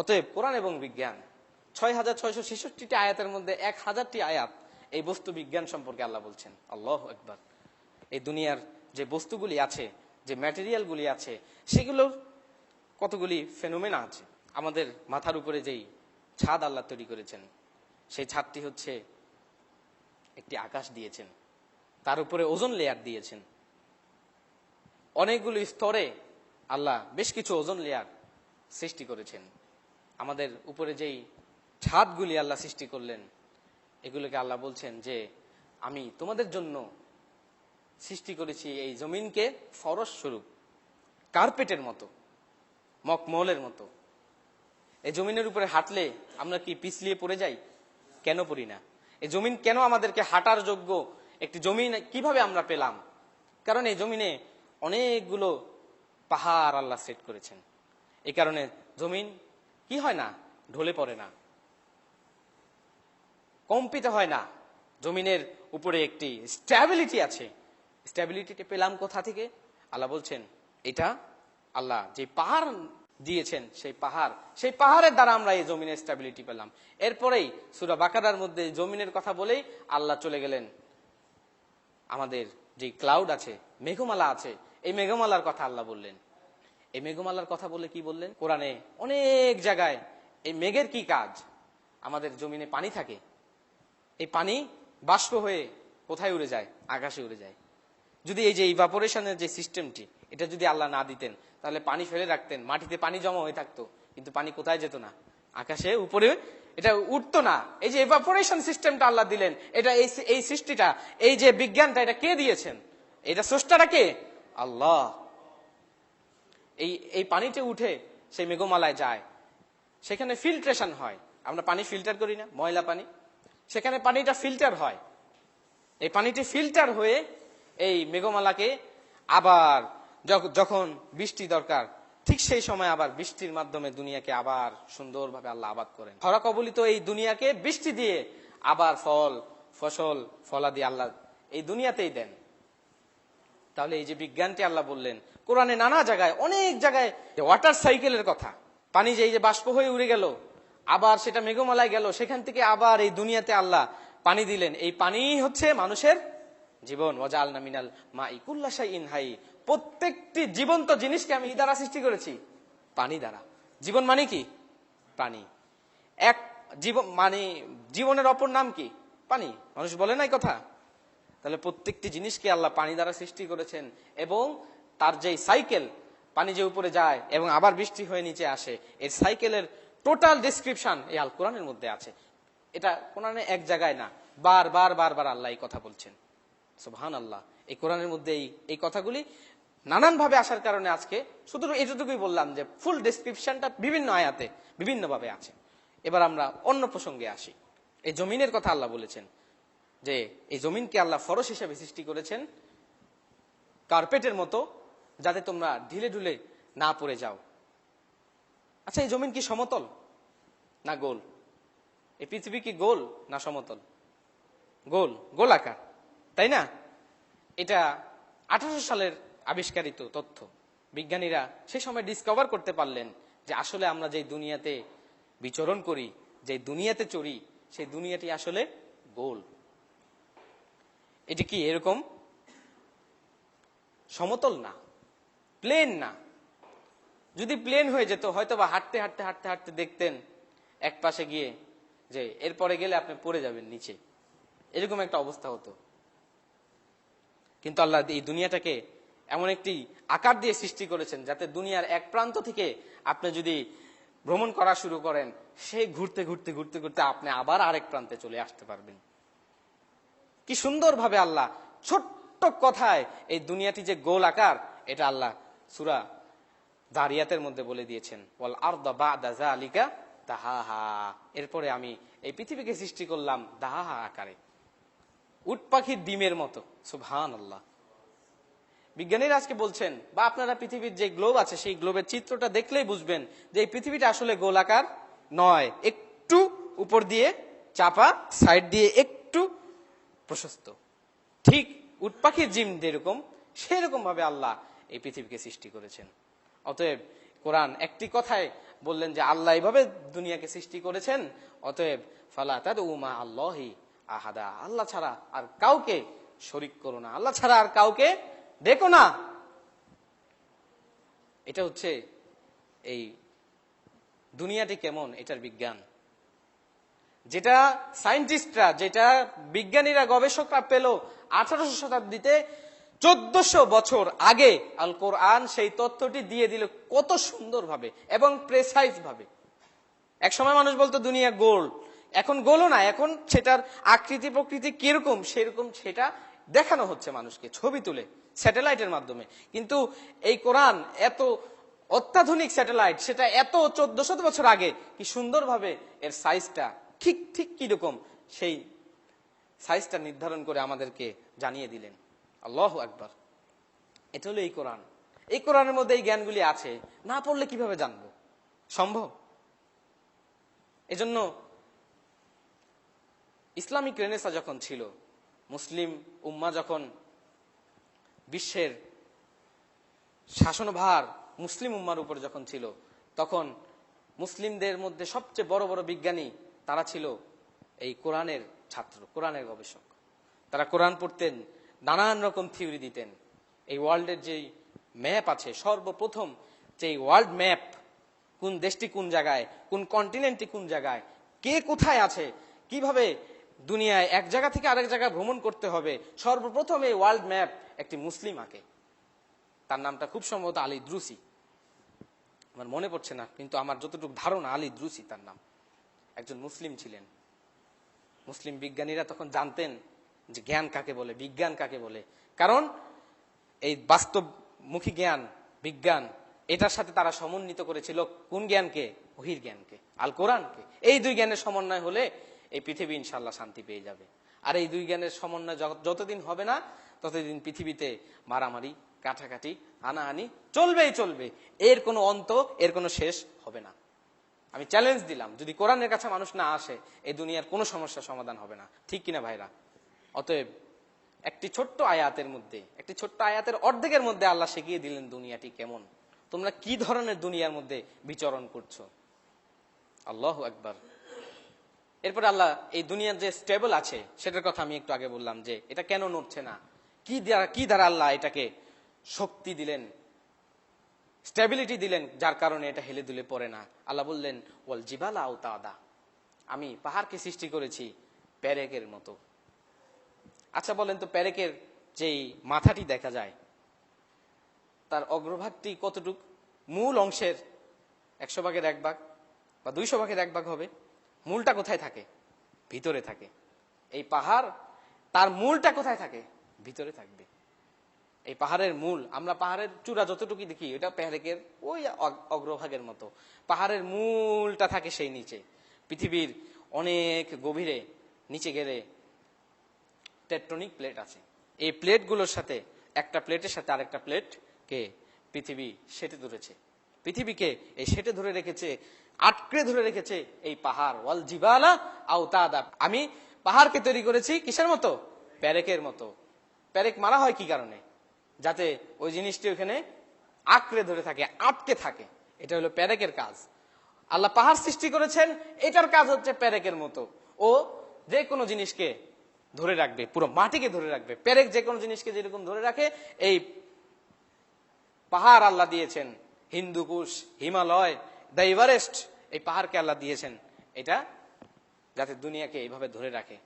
অতএব কোরআন এবং বিজ্ঞান ছয় হাজার ছয়শো ছেষট্টিটি আয়াতের মধ্যে এক হাজারটি আয়াত এই বস্তু বিজ্ঞান সম্পর্কে আল্লাহ বলছেন। আল্লাহ একবার এই দুনিয়ার যে বস্তুগুলি আছে, যে ম্যাটেরিয়ালগুলি আছে, সেগুলোর কতগুলি ফেনোমেনা আছে, আমাদের মাথার উপরে যেই ছাদ আল্লাহ তৈরি করেছেন, সেই ছাদটি হচ্ছে একটি আকাশ দিয়েছেন, তার উপরে ওজন লেয়ার দিয়েছেন। অনেকগুলি স্তরে আল্লাহ বেশ কিছু ওজন লেয়ার সৃষ্টি করেছেন। আমাদের উপরে যেই ছাদগুলি আল্লাহ সৃষ্টি করলেন, এগুলোকে আল্লাহ বলছেন যে, আমি তোমাদের জন্য সৃষ্টি করেছি এই জমিনকে ফরস স্বরূপ, কার্পেটের মতো, মকমলের মতো। এই জমিনের উপরে হাঁটলে আমরা কি পিছলিয়ে পড়ে যাই? কেন পড়ি না? এই জমিন কেন আমাদেরকে হাঁটার যোগ্য? একটি জমিন কীভাবে আমরা পেলাম? কারণ এই জমিনে অনেকগুলো পাহাড় আল্লাহ সেট করেছেন। এই কারণে জমিন কি হয় না? ঢলে পড়ে না। কম্পিত হয় না। জমিনের উপরে একটি স্ট্যাবিলিটি আছে। স্ট্যাবিলিটিকে পেলাম কোথা থেকে? আল্লাহ বলছেন, এটা আল্লাহ যে পাহাড় দিয়েছেন, সেই পাহাড়, সেই পাহাড়ের দ্বারা আমরা এই জমিনের স্ট্যাবিলিটি পেলাম। এরপরেই সুরা বাকারার মধ্যে জমিনের কথা বলেই আল্লাহ চলে গেলেন। আমাদের যে ক্লাউড আছে, মেঘমালা আছে, এই মেঘমালার কথা আল্লাহ বললেন। এই মেঘমালার কথা বলে কি বললেন? কোরআনে অনেক জায়গায় এই মেঘের কি কাজ? আমাদের জমিনে পানি থাকে। এই পানি বাষ্প হয়ে কোথায় উড়ে যায়? আকাশে উড়ে যায়। যদি এই যে ইভাপোরেশনের যে সিস্টেমটি এটা যদি আল্লাহ না দিতেন, তাহলে পানি ফেলে রাখতেন। মাটিতে পানি জমা হয়ে থাকতো, কিন্তু পানি কোথায় যেত না? আকাশে উপরে এটা উঠতো না। এই যে ইভাপোরেশন সিস্টেমটা আল্লাহ দিলেন, এটা এই এই সৃষ্টিটা, এই যে বিজ্ঞানটা, এটা কে দিয়েছেন? এটা স্রষ্টাটা কে? আল্লাহ। এই এই পানিতে উঠে সেই মেঘমালায় যায়। সেখানে ফিল্ট্রেশন হয়। আমরা পানি ফিল্টার করি না, ময়লা পানি। সেখানে পানিটা ফিল্টার হয়। এই পানিটি ফিল্টার হয়ে এই মেঘমালাকে আবার যখ- যখন বৃষ্টি দরকার, ঠিক সেই সময় আবার বৃষ্টির মাধ্যমে দুনিয়াকে আবার সুন্দরভাবে আল্লাহ আবাদ করেন। খরা কবলিত এই দুনিয়াকে বৃষ্টি দিয়ে আবার ফল, ফসল, ফলাদি আল্লাহ এই দুনিয়াতেই দেন। তাহলে এই যে বিজ্ঞানটি আল্লাহ বললেন, কোরআনে নানা জায়গায়, অনেক জায়গায় ওয়াটার সাইকেলের কথা। পানি যে এই যে বাষ্প হয়ে উড়ে গেল, আবার সেটা মেঘমালায় গেল, সেখান থেকে আবার এই দুনিয়াতে আল্লাহ পানি দিলেন। এই পানি হচ্ছে মানুষের জীবন। ওয়াজাল নামিনাল মা ইকুল্লাশাই ইনহাই প্রত্যেকটি জীবন্ত জিনিসকে আমি দ্বারা সৃষ্টি করেছি। পানি দ্বারা। জীবন মানে কি? পানি। এক জীবন মানে জীবনের অপর নাম কি? পানি। মানুষ বলে নাই কথা? তাহলে প্রত্যেকটি জিনিসকে আল্লাহ পানি দ্বারা সৃষ্টি করেছেন এবং তার যে সাইকেল, পানি যে উপরে যায় এবং আবার বৃষ্টি হয়ে নিচে আসে, এই সাইকেলের টোটাল ডিসক্রিপশন এই আল কোরআনের মধ্যে আছে। এটা কোরআনে এক জায়গায় না, বার বার বার বার আল্লাহ এই কথা বলছেন। সুবহান আল্লাহ এই কোরআনের মধ্যে এই এই কথাগুলি নানান ভাবে আসার কারণে আজকে শুধু এতটুকুই বললাম যে ফুল ডেসক্রিপশনটা বিভিন্ন আয়াতে, বিভিন্নভাবে আছে। এবার আমরা অন্য প্রসঙ্গে আসি। এই জমিনের কথা আল্লাহ বলেছেন। যে এই জমিনকে আল্লাহ ফরস হিসেবে সৃষ্টি করেছেন কার্পেটের মতো, যাতে তোমরা ঢিলে ঢুলে না পড়ে যাও। আচ্ছা এই জমিন কি সমতল না গোল? এই পৃথিবী কি গোল না সমতল? গোল, গোলাকার, তাই না? এটা আঠারোশো সালের আবিষ্কারিত তথ্য। বিজ্ঞানীরা সেই সময় ডিসকভার করতে পারলেন যে আসলে আমরা যে দুনিয়াতে বিচরণ করি যে দুনিয়াতে চড়ি, সেই দুনিয়াটি আসলে গোল। এটি কি এরকম? সমতল না, প্লেন না। যদি প্লেন হয়ে যেত হয়তো বা হাঁটতে হাঁটতে হাঁটতে হাঁটতে দেখতেন এক পাশে গিয়ে যে এরপরে গেলে আপনি পড়ে যাবেন নিচে। এরকম একটা অবস্থা হতো। কিন্তু আল্লাহ এই দুনিয়াটাকে এমন একটি আকার দিয়ে সৃষ্টি করেছেন যাতে দুনিয়ার এক প্রান্ত থেকে আপনি যদি ভ্রমণ করা শুরু করেন সেই ঘুরতে ঘুরতে ঘুরতে ঘুরতে আপনি আবার আরেক প্রান্তে চলে আসতে পারবেন। কি সুন্দরভাবে আল্লাহ ছোট্ট কথায় এই দুনিয়াটি যে গোল আকার, এটা আল্লাহ সুরা দারিয়াতের মধ্যে বলে দিয়েছেন বল আর আলিকা দাহা এরপরে আমি এই পৃথিবীকে সৃষ্টি করলাম দাহা আকারে। উট পাখির ডিমের মতো সুবহান আল্লাহ বিজ্ঞানীরা আজকে বলছেন, বা আপনারা পৃথিবীর যে গ্লোব আছে, সেই গ্লোবের চিত্রটা দেখলেই বুঝবেন যে এই পৃথিবীটা আসলে গোলাকার নয়। একটু উপর দিয়ে, চাপা সাইড দিয়ে একটু প্রশস্ত। ঠিক উট পাখির জিম যেরকম সেরকম ভাবে আল্লাহ এই পৃথিবীকে সৃষ্টি করেছেন। অতএব কোরআন একটি কথায় বললেন যে আল্লাহ এইভাবে দুনিয়াকে সৃষ্টি করেছেন, অতএব ফালা তাদ উমা আল্লাহি আহাদা। আল্লাহ ছাড়া আর কাউকে শরিক করো না। আল্লাহ ছাড়া আর কাউকে দেখো না। এটা হচ্ছে এই দুনিয়াটি কেমন, এটার বিজ্ঞান। যেটা সায়েন্টিস্টরা, যেটা বিজ্ঞানীরা, গবেষকরা পেল আঠারোশো শতাব্দীতে চোদ্দশো বছর আগে আল কোরআন সেই তথ্যটি দিয়ে দিল কত সুন্দরভাবে এবং প্রেসাইজ ভাবে এক সময় মানুষ বলতো, দুনিয়া গোল। এখন গোলও না, এখন সেটার আকৃতি প্রকৃতি কীরকম, সেরকম সেটা দেখানো হচ্ছে মানুষকে, ছবি তুলে, স্যাটেলাইটের মাধ্যমে। কিন্তু এই কোরআন এত অত্যাধুনিক স্যাটেলাইট, সেটা এত চোদ্দ বছর আগে, কি সুন্দরভাবে এর সাইজটা ঠিক ঠিক কীরকম সেই সাইজটা নির্ধারণ করে আমাদেরকে জানিয়ে দিলেন। আল্লাহ একবার এটা হলো এই কোরআন। এই কোরআনের মধ্যে এই জ্ঞানগুলি আছে, না পড়লে কীভাবে জানব? সম্ভব? এজন্য ইসলামিক রেনেসা যখন ছিল, মুসলিম উম্মা যখন বিশ্বের শাসনভার মুসলিম উম্মার উপর যখন ছিল, তখন মুসলিমদের মধ্যে সবচেয়ে বড় বড় বিজ্ঞানী তারা ছিল এই কোরআনের ছাত্র, কোরআনের গবেষক। তারা কোরআন পড়তেন, নানান রকম থিওরি দিতেন। এই ওয়ার্ল্ডের যে ম্যাপ আছে, সর্বপ্রথম যে ওয়ার্ল্ড ম্যাপ, কোন দেশটি কোন জায়গায়, কোন কন্টিনেন্টটি কোন জায়গায়, কে কোথায় আছে, কীভাবে দুনিয়ায় এক জায়গা থেকে আরেক জায়গায় ভ্রমণ করতে হবে, সর্বপ্রথম এই ওয়ার্ল্ড ম্যাপ একটি মুসলিম আঁকে। তার নামটা খুব সম্ভবত আলী দ্রুসি। আমার মনে পড়ছে না, কিন্তু আমার যতটুকু ধারণা, আলী দ্রুসি তার নাম। একজন মুসলিম ছিলেন। মুসলিম বিজ্ঞানীরা তখন জানতেন যে জ্ঞান কাকে বলে, বিজ্ঞান কাকে বলে। কারণ এই বাস্তবমুখী জ্ঞান, বিজ্ঞান, এটার সাথে তারা সমন্বিত করেছিল কোন জ্ঞানকে? ওহির জ্ঞানকে, আল কোরআনকে। এই দুই জ্ঞানের সমন্বয় হলে এই পৃথিবী ইনশাল্লাহ শান্তি পেয়ে যাবে। আর এই দুই জ্ঞানের সমন্বয় যত- যতদিন হবে না, ততদিন পৃথিবীতে মারামারি, কাটাকাটি, হানাহানি চলবেই চলবে। এর কোনো অন্ত, এর কোনো শেষ হবে না। আমি চ্যালেঞ্জ দিলাম। যদি কোরআনের কাছে মানুষ না আসে, এই দুনিয়ার কোনো সমস্যার সমাধান হবে না। ঠিক কিনা ভাইরা? অতএব একটি ছোট্ট আয়াতের মধ্যে, একটি ছোট্ট আয়াতের অর্ধেকের মধ্যে আল্লাহ শিখিয়ে দিলেন দুনিয়াটি কেমন। তোমরা কি ধরনের দুনিয়ার মধ্যে বিচরণ করছ? আল্লাহ একবার এরপরে আল্লাহ এই দুনিয়ার যে স্টেবল আছে, সেটার কথা আমি একটু আগে বললাম যে, এটা কেন নড়ছে না? কি দ্বারা কি দ্বারা আল্লাহ এটাকে শক্তি দিলেন? স্টেবিলিটি দিলেন, যার কারণে এটা হেলে দুলে পড়ে না। আল্লাহ বললেন, ওয়াল জিবালা ও তাদা আমি পাহাড়কে সৃষ্টি করেছি প্যারেকের মতো। আচ্ছা বলেন তো প্যারেকের যেই মাথাটি দেখা যায়, তার অগ্রভাগটি কতটুক? মূল অংশের একশো ভাগের এক ভাগ বা দুইশো ভাগের এক ভাগ হবে। মূলটা কোথায় থাকে? ভিতরে থাকে। এই পাহাড় তার মূলটা কোথায় থাকে? ভিতরে থাকবে। এই পাহাড়ের মূল, আমরা পাহাড়ের চূড়া যতটুকু দেখি ওটা প্যারেকের ওই অগ্রভাগের মতো। পাহাড়ের মূলটা থাকে সেই নিচে। পৃথিবীর অনেক গভীরে নিচে গেলে টেকটনিক প্লেট আছে। এই প্লেটগুলোর সাথে, একটা প্লেটের সাথে আরেকটা প্লেটকে পৃথিবী সেটে ধরেছে। পৃথিবীকে এই সেটে ধরে রেখেছে আটকে ধরে রেখেছে এই পাহাড়। ওয়াল জিবালা আওতাদা আমি পাহাড়কে তৈরি করেছি কিসের মতো? প্যারেকের মতো। প্যারেক মারা হয় কি কারণে? যাতে ওই জিনিসটি ওখানে আঁকড়ে ধরে থাকে আটকে থাকে। এটা হলো প্যারেকের কাজ। আল্লাহ পাহাড় সৃষ্টি করেছেন, এটার কাজ হচ্ছে প্যারেকের মতো। ও যে কোনো জিনিসকে ধরে রাখবে, পুরো মাটিকে ধরে রাখবে। প্যারেক যে কোনো জিনিসকে যেরকম ধরে রাখে, এই পাহাড় আল্লাহ দিয়েছেন। হিন্দুকুশ হিমালয়, দ্য এভারেস্ট, এই পাহাড়কে আল্লাহ দিয়েছেন। এটা যাতে দুনিয়াকে এইভাবে ধরে রাখে।